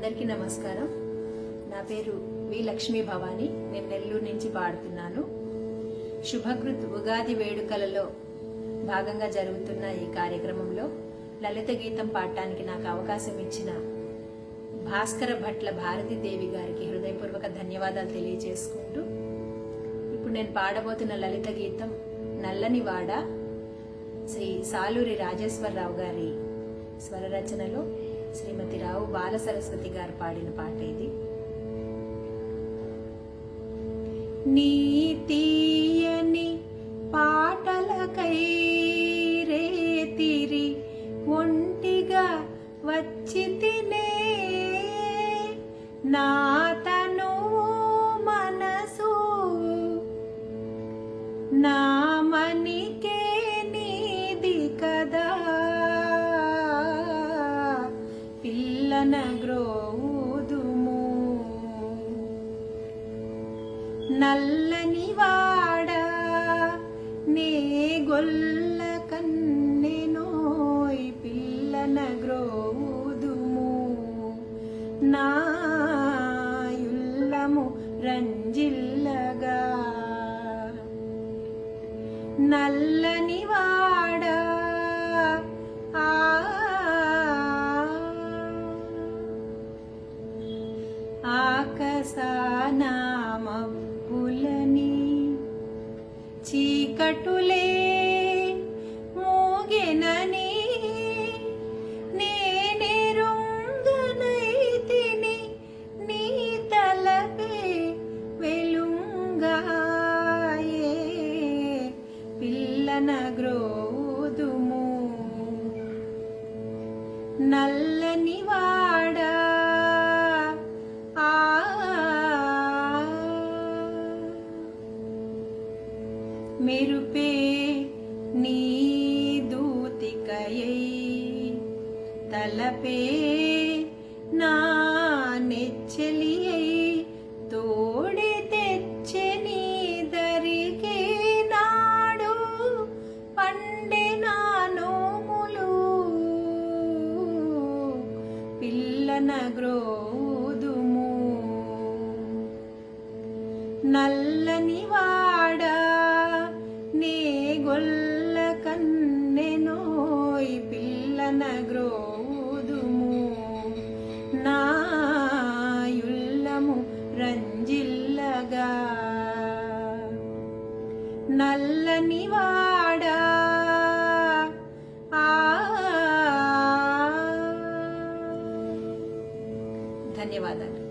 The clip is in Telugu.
అందరికీ నమస్కారం. నా పేరు వి లక్ష్మీ భవాని. నేను నెల్లూరు నుంచి పాడుతున్నాను. శుభకృత్ ఉగాది వేడుకలలో భాగంగా జరుగుతున్న ఈ కార్యక్రమంలో లలిత గీతం పాడటానికి నాకు అవకాశం ఇచ్చిన భాస్కర భట్ల భారతీదేవి గారికి హృదయపూర్వక ధన్యవాదాలు తెలియజేసుకుంటూ ఇప్పుడు నేను పాడబోతున్న లలిత గీతం నల్లని వాడ శ్రీ సాలూరి రాజేశ్వరరావు గారి స్వర రచనలో శ్రీమతి రావు బాల సరస్వతి గారు పాడిన పాట ఇది నీ తీయని పాటలకై రేతిరి ఒంటిగా వచ్చి తినే నా తను మనసు. నా మనికే పిల్లన నల్లని వాడ నే గొల్ల కన్నెనోయ్ పిల్లన గ్రోదుము నాయుల్లము రంజిల్లగా. నల్ల ఆకసానామబ్బులని చీకటులే మోగెనని నేనెరుంగనైతిని నీ తలపే వెలుంగాయే పిల్లన గ్రోదుము నల్లని మెరుపే నీ దూతికయై. తలపే నా నెచ్చలియై. తోడి తెచ్చే నీ దరికే నాడు పండే నా నోములు. పిల్లన గ్రోదుము. నల్లనివా నగ్రోదుము. నాయుల్లము రంజిల్లగా. నల్లని వాడా ధన్యవాదాలు.